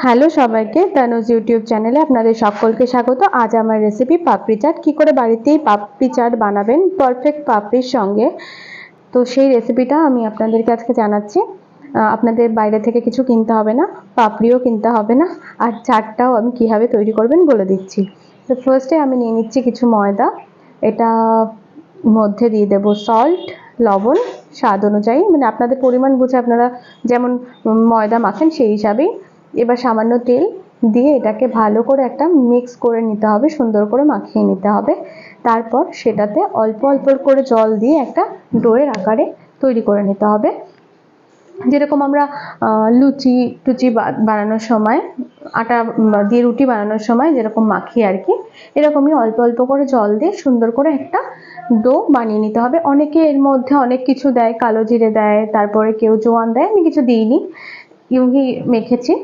Hello সবাইকে, Tanuj YouTube চ্যানেলে আপনাদের সকলকে স্বাগত। আজ আমার রেসিপি পাপড়ি চাট। কী করে বাড়িতেই পাপড়ি চাট বানাবেন? পারফেক্ট পাপড়ির সঙ্গে। তো সেই রেসিপিটা আমি আপনাদেরকে আজকে জানাচ্ছি। আপনাদের বাইরে থেকে কিছু কিনতে হবে না, পাপড়িও কিনতে হবে না। আর চাটটাও আমি কীভাবে তৈরি করবেন বলে দিচ্ছি। তো ফার্স্টে আমি নিয়ে নিচ্ছি কিছু ময়দা। এটা মধ্যে দিয়ে দেবো সল্ট লবণ, স্বাদ অনুযায়ী। মানে আপনাদের পরিমাণ বুঝে আপনারা যেমন ময়দা মাখেন সেই হিসাবেই এবার সামান্য তেল দিয়ে এটাকে ভালো করে একটা মিক্স করে নিতে হবে, সুন্দর করে মাখিয়ে নিতে হবে। তারপর সেটাতে অল্প অল্প করে জল দিয়ে একটা ডোয়ের আকারে তৈরি করে নিতে হবে। যেরকম আমরা লুচি টুচি বানানোর সময়, আটা দিয়ে রুটি বানানোর সময় যেরকম মাখি আর কি, এরকমই অল্প অল্প করে জল দিয়ে সুন্দর করে একটা ডো বানিয়ে নিতে হবে। অনেকে এর মধ্যে অনেক কিছু দেয়, কালো জিরে দেয়, তারপরে কেউ জোয়ান দেয়, আমি কিছু দিইনি। ইউহি মেখেছি।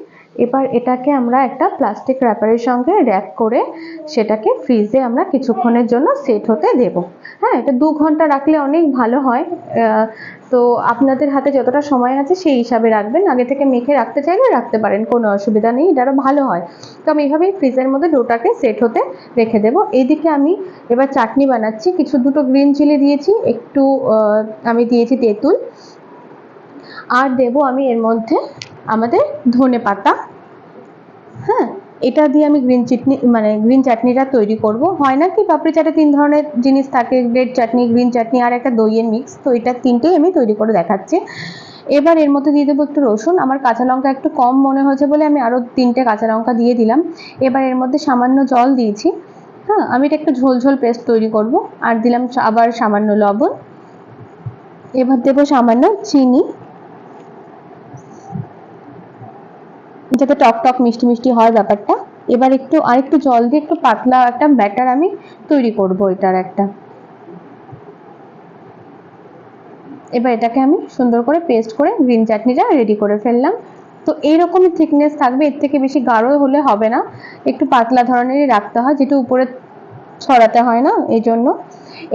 এবার এটাকে আমরা একটা প্লাস্টিক র্যাপারের সঙ্গে র্যাপ করে সেটাকে ফ্রিজে আমরা কিছুক্ষণের জন্য সেট হতে দেব। হ্যাঁ এটা দু ঘণ্টা রাখলে অনেক ভালো হয়। তো আপনাদের হাতে যতটা সময় আছে সেই হিসাবে রাখবেন। আগে থেকে মেখে রাখতে চাইলে রাখতে পারেন, কোনো অসুবিধা নেই, এটা আরও ভালো হয়। তো আমি এইভাবেই ফ্রিজের মধ্যে ডোটাকে সেট হতে রেখে দেবো। এইদিকে আমি এবার চাটনি বানাচ্ছি। কিছু দুটো গ্রিন চিলি দিয়েছি, একটু আমি দিয়েছি তেঁতুল। আর দেব আমি এর মধ্যে আমাদের ধনে পাতা। হ্যাঁ এটা দিয়ে আমি গ্রিন চাটনি মানে গ্রিন চাটনিটা তৈরি করব। হয় না কি পাপড়ি চাটে তিন ধরনের জিনিস থাকে রেড চাটনি গ্রিন চাটনি আর একটা দইয়ের মিক্স তো এটা তিনটেই আমি তৈরি করে দেখাচ্ছি। এবার এর মধ্যে দিয়ে দেবো একটু রসুন। আমার কাঁচা লঙ্কা একটু কম মনে হয়েছে বলে আমি আরও তিনটে কাঁচা লঙ্কা দিয়ে দিলাম। এবার এর মধ্যে সামান্য জল দিয়েছি। হ্যাঁ আমি এটা একটু ঝোল ঝোল পেস্ট তৈরি করব। আর দিলাম আবার সামান্য লবণ। এবার দেবো সামান্য চিনি। যাতে টক টক মিষ্টি মিষ্টি হয় ব্যাপারটা। এবার একটু আরেকটু জল দিয়ে একটু পাতলা একটা ব্যাটার আমি তৈরি করব এটার একটা। এবার এটাকে আমি সুন্দর করে পেস্ট করে গ্রিন চাটনিটা রেডি করে ফেললাম। তো এইরকমই থিকনেস থাকবে, এর থেকে বেশি গাঢ় হলে হবে না। একটু পাতলা ধরনেরই রাখতে হয় যেটা উপরে ছড়াতে হয় না, এই জন্য।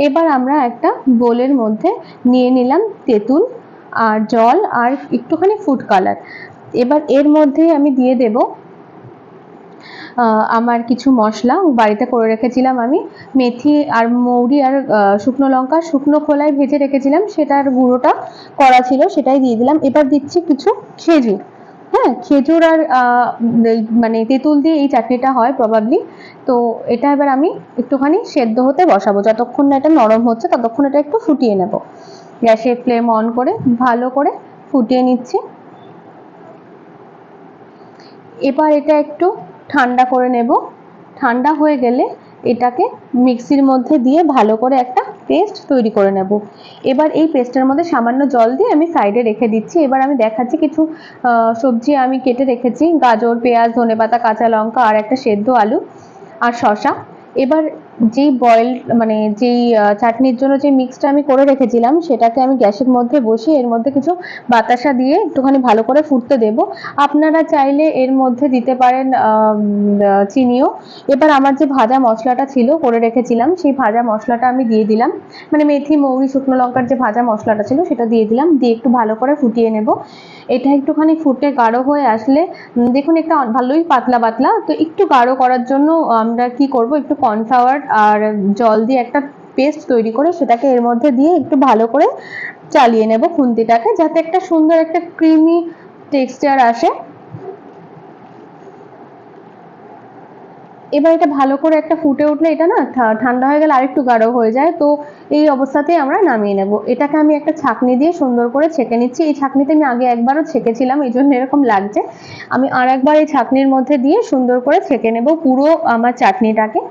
এবার আমরা একটা বোলের মধ্যে নিয়ে নিলাম তেঁতুল আর জল আর একটুখানি ফুড কালার। এবার এর মধ্যেই আমি দিয়ে দেব আমার কিছু মশলা। বাড়িতে করে রেখেছিলাম আমি মেথি আর মৌরি আর শুকনো লঙ্কা। শুকনো খোলায় ভেজে রেখেছিলাম, সেটার গুঁড়োটা করা ছিল, সেটাই দিয়ে দিলাম। এবার দিচ্ছি কিছু খেজুর। হ্যাঁ খেজুর আর মানে তেঁতুল দিয়ে এই চাটনিটা হয় প্রবাবলি তো এটা এবার আমি একটুখানি সেদ্ধ হতে বসাবো। যতক্ষণ না এটা নরম হচ্ছে, ততক্ষণ এটা একটু ফুটিয়ে নেব। গ্যাসের ফ্লেম অন করে, ভালো করে ফুটিয়ে নিচ্ছি। এবার এটা একটু ঠান্ডা করে নেব। ঠান্ডা হয়ে গেলে এটাকে মিক্সির মধ্যে দিয়ে ভালো করে একটা পেস্ট তৈরি করে নেব। এবার এই পেস্টের মধ্যে সামান্য জল দিয়ে আমি সাইডে রেখে দিচ্ছি। এবার আমি দেখাচ্ছি কিছু সবজি আমি কেটে রেখেছি। গাজর, পেঁয়াজ, ধনেপাতা, কাঁচা লঙ্কা, আর একটা সেদ্ধ আলু আর শসা। এবার যেই বয়েল মানে যেই চাটনির জন্য যে মিক্সটা আমি করে রেখেছিলাম, সেটাকে আমি গ্যাসের মধ্যে বসিয়ে এর মধ্যে কিছু বাতাসা দিয়ে একটুখানি ভালো করে ফুটতে দেব। আপনারা চাইলে এর মধ্যে দিতে পারেন চিনিও। এবার আমার যে ভাজা মশলাটা ছিল করে রেখেছিলাম, সেই ভাজা মশলাটা আমি দিয়ে দিলাম। মানে মেথি, মৌরি, শুকনো লঙ্কার যে ভাজা মশলাটা ছিল, সেটা দিয়ে দিলাম। দিয়ে একটু ভালো করে ফুটিয়ে নেব। এটা একটুখানি ফুটে গাঢ় হয়ে আসলে দেখুন একটা ভালোই পাতলা পাতলা, তো একটু গাঢ় করার জন্য আমরা কি করব, একটু কর্নফ্লাওয়ার আর জল দিয়ে একটা পেস্ট তৈরি করে সেটাকে এর মধ্যে দিয়ে একটু ভালো করে চালিয়ে নেব খুন্তিটাকে, যাতে একটা সুন্দর একটা ক্রিমি টেক্সচার আসে। এবার এটা ভালো করে একটা ফুটে উঠলে এটা না ঠান্ডা হয়ে গেলে আরেকটু গাঢ় হয়ে যায়, তো এই অবস্থাতেই আমরা নামিয়ে নেব। এটাকে আমি একটা ছাঁকনি দিয়ে সুন্দর করে ছেঁকে নিচ্ছি। এই ছাঁকনিতে আমি আগে একবারও ছেঁকেছিলাম, এই জন্য এরকম লাগছে। আমি আর একবার এই ছাঁকনির মধ্যে দিয়ে সুন্দর করে ছেঁকে নেব পুরো আমার চাটনিটাকে।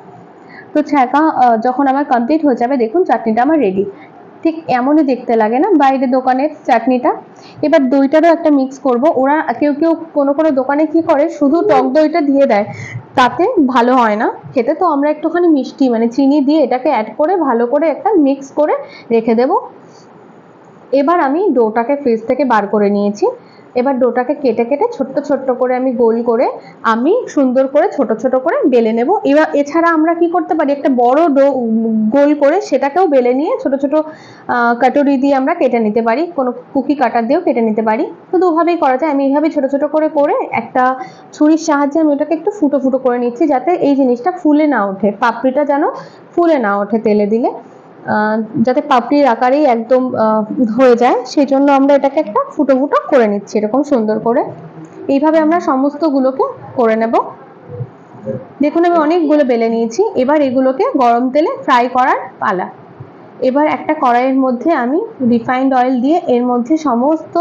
তো ছ্যাঁকা যখন আমার কমপ্লিট হয়ে যাবে, দেখুন চাটনিটা আমার রেডি ঠিক এমনই দেখতে লাগে না বাইরে দোকানের চাটনিটা? এবার দইটারও একটা মিক্স করব। ওরা কেউ কেউ কোনো কোনো দোকানে কি করে, শুধু টক দইটা দিয়ে দেয়। তাতে ভালো হয় না। খেতে তো আমরা একটুখানি মিষ্টি মানে চিনি দিয়ে এটাকে অ্যাড করে ভালো করে একটা মিক্স করে রেখে দেব। এবার আমি ডোটাকে ফ্রিজ থেকে বার করে নিয়েছি। এবার ডোটাকে কেটে কেটে ছোট্ট ছোট্ট করে আমি গোল করে আমি সুন্দর করে ছোট ছোট করে বেলে নেব। এবার এছাড়া আমরা কি করতে পারি? একটা বড় ডো গোল করে সেটাকেও বেলে নিয়ে ছোট ছোট কাটুরি দিয়ে আমরা কেটে নিতে পারি। কোনো কুকি কাটার দিয়েও কেটে নিতে পারি। তো দুভাবেই করা যায়। আমি এইভাবে ছোট ছোট করে করে একটা ছুরির সাহায্যে আমি ওটাকে একটু ফুটো ফুটো করে নিচ্ছি যাতে এই জিনিসটা ফুলে না ওঠে। পাপড়িটা যেন ফুলে না ওঠে তেলে দিলে। যাতে পাপড়ির আকারেই একদম হয়ে যায় সেই জন্য আমরা এটাকে একটা ফুটো ফুটো করে নিচ্ছি, এরকম সুন্দর করে। এইভাবে আমরা সমস্তগুলোকে করে নেব। দেখুন, আমি অনেকগুলো বেলে নিয়েছি। এবার এগুলোকে গরম তেলে ফ্রাই করার পালা। এবার একটা কড়াইয়ের মধ্যে আমি রিফাইন্ড অয়েল দিয়ে এর মধ্যে সমস্ত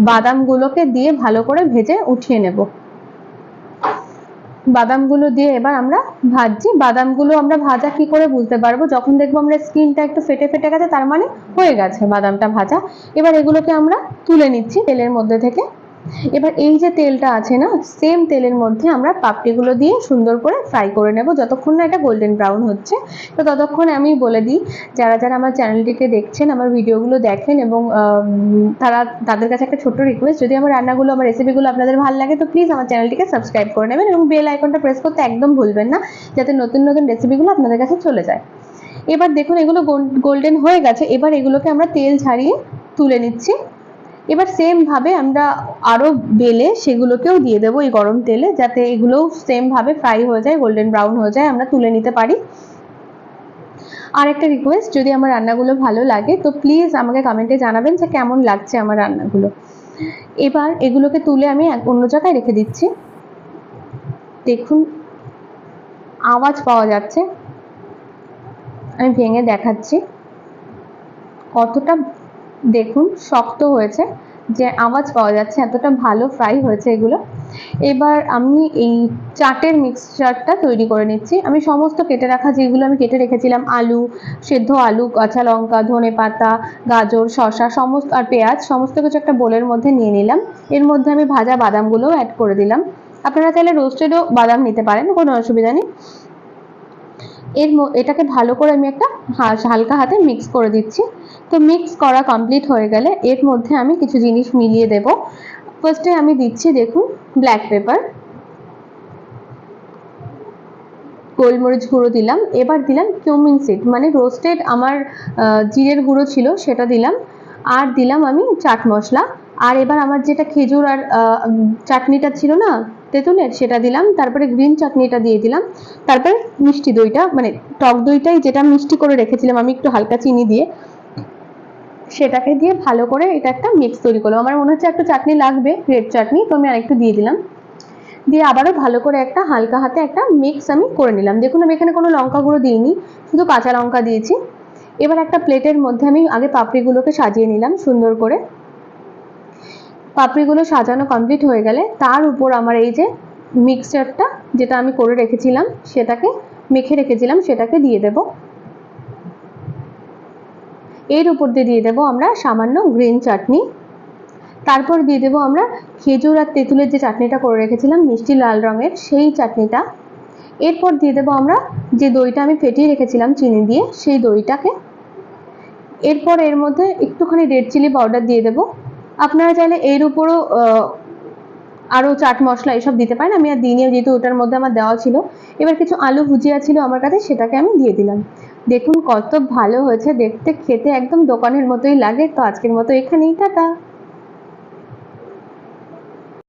বাদামগুলোকে দিয়ে ভালো করে ভেজে উঠিয়ে নেব। বাদামগুলো দিয়ে এবার আমরা ভাজছি। বাদামগুলো আমরা ভাজা কি করে বুঝতে পারব? যখন দেখব আমরা স্কিনটা একটু ফেটে ফেটে গেছে, তার মানে হয়ে গেছে বাদামটা ভাজা। এবার এগুলোকে আমরা তুলে নিচ্ছি তেলের মধ্যে থেকে। এবার এই যে তেলটা আছে না সেম তেলের মধ্যে আমরা পাপড়িগুলো দিয়ে সুন্দর করে ফ্রাই করে নেব। যতক্ষণ না এটা গোল্ডেন ব্রাউন হচ্ছে, তো ততক্ষণ আমি বলে দিই, যারা যারা আমার চ্যানেলটিকে দেখছেন, আমার ভিডিওগুলো দেখেন এবং তারা, তাদের কাছে একটা ছোট্ট রিকোয়েস্ট যদি আমার রান্নাগুলো, আমার রেসিপিগুলো আপনাদের ভালো লাগে, তো প্লিজ আমার চ্যানেলটিকে সাবস্ক্রাইব করে নেবেন এবং বেল আইকনটা প্রেস করতে একদম ভুলবেন না, যাতে নতুন নতুন রেসিপিগুলো আপনাদের কাছে চলে যায়। এবার দেখুন, এগুলো গোল্ডেন হয়ে গেছে, এবার এগুলোকে আমরা তেল ছাড়িয়ে তুলে নিচ্ছি। এবার সেম ভাবে আমরা আরও বেলে সেগুলোকেও দিয়ে দেবো এই গরম তেলে, যাতে এগুলোও সেম ভাবে ফ্রাই হয়ে যায় গোল্ডেন ব্রাউন হয়ে যায়, আমরা তুলে নিতে পারি। আর একটা রিকোয়েস্ট যদি আমার রান্নাগুলো ভালো লাগে, তো প্লিজ আমাকে কমেন্টে জানাবেন যে কেমন লাগছে আমার রান্নাগুলো। এবার এগুলোকে তুলে আমি অন্য জায়গায় রেখে দিচ্ছি। দেখুন, আওয়াজ পাওয়া যাচ্ছে। আমি ভেঙে দেখাচ্ছি। কতটা দেখুন, শক্ত হয়েছে। যে আওয়াজ পাওয়া যাচ্ছে, এতটা ভালো ফ্রাই হয়েছে এগুলো। এবার আমি এই চাটের মিক্সচারটা তৈরি করে নিচ্ছি। আমি সমস্ত কেটে রাখা যেগুলো আমি কেটে রেখেছিলাম, আলু, সেদ্ধ আলু, কাঁচা লঙ্কা, ধনে পাতা, গাজর, শসা, সমস্ত, আর পেঁয়াজ, সমস্ত কিছু একটা বোলের মধ্যে নিয়ে নিলাম। এর মধ্যে আমি ভাজা বাদামগুলোও অ্যাড করে দিলাম। আপনারা চাইলে রোস্টেডও বাদাম নিতে পারেন, কোনো অসুবিধা নেই। এর এটাকে ভালো করে আমি একটা হালকা হাতে মিক্স করে দিচ্ছি। তো মিক্স করা কমপ্লিট হয়ে গেলে এর মধ্যে আমি কিছু জিনিস মিলিয়ে দেব। ফার্স্টে আমি দিচ্ছি দেখুন ব্ল্যাক পেপার গোলমরিচ গুঁড়ো দিলাম। এবার দিলাম কিউমিন সিড মানে রোস্টেড আমার জিরের গুঁড়ো ছিল সেটা দিলাম। আর দিলাম আমি চাট মশলা। আর এবার আমার যেটা খেজুর আর চাটনিটা ছিল না তেঁতুলের সেটা দিলাম, তারপরে গ্রিন চাটনিটা দিয়ে দিলাম, তারপরে মিষ্টি দইটা মানে টক দইটাই যেটা মিষ্টি করে রেখেছিলাম আমি একটু হালকা চিনি দিয়ে, সেটাকে দিয়ে ভালো করে এটা একটা মিক্স তৈরি করলাম। আমার মনে হচ্ছে একটা চাটনি লাগবে রেড চাটনি, তো আমি আরেকটু দিয়ে দিলাম। দিয়ে আবারও ভালো করে একটা হালকা হাতে একটা মিক্স আমি করে নিলাম। দেখুন, আমি এখানে কোনো লঙ্কা গুঁড়ো দিইনি, শুধু কাঁচা লঙ্কা দিয়েছি। এবার একটা প্লেটের মধ্যে আমি আগে পাপড়িগুলোকে সাজিয়ে নিলাম সুন্দর করে। পাপড়িগুলো সাজানো কমপ্লিট হয়ে গেলে তার উপর আমার এই যে মিক্সচারটা যেটা আমি করে রেখেছিলাম, সেটাকে মেখে রেখেছিলাম, সেটাকে দিয়ে দেব। এর উপর দিয়ে দিয়ে দেবো আমরা সামান্য গ্রিন চাটনি তারপর দিয়ে দেবো আমরা খেজুর আর তেঁতুলের যে চাটনিটা করে রেখেছিলাম, মিষ্টি লাল রঙের, সেই চাটনিটা এরপর দিয়ে দেবো আমরা যে দইটা আমি ফেটিয়ে রেখেছিলাম চিনি দিয়ে, সেই দইটাকে। এরপর এর মধ্যে একটুখানি রেড চিলি পাউডার দিয়ে দেবো। আপনারা চাইলে এর উপরও আরও চাট মশলা এসব দিতে পারেন। আমি আর দিইনি যেহেতু ওটার মধ্যে আমার দেওয়া ছিল, এবার কিছু আলু ভুজিয়া ছিল আমার কাছে, সেটাকে আমি দিয়ে দিলাম। দেখুন কত ভালো হয়েছে, দেখতে খেতে একদম দোকানের মতোই লাগে। তো আজকের মতো এখানেই, টাটা।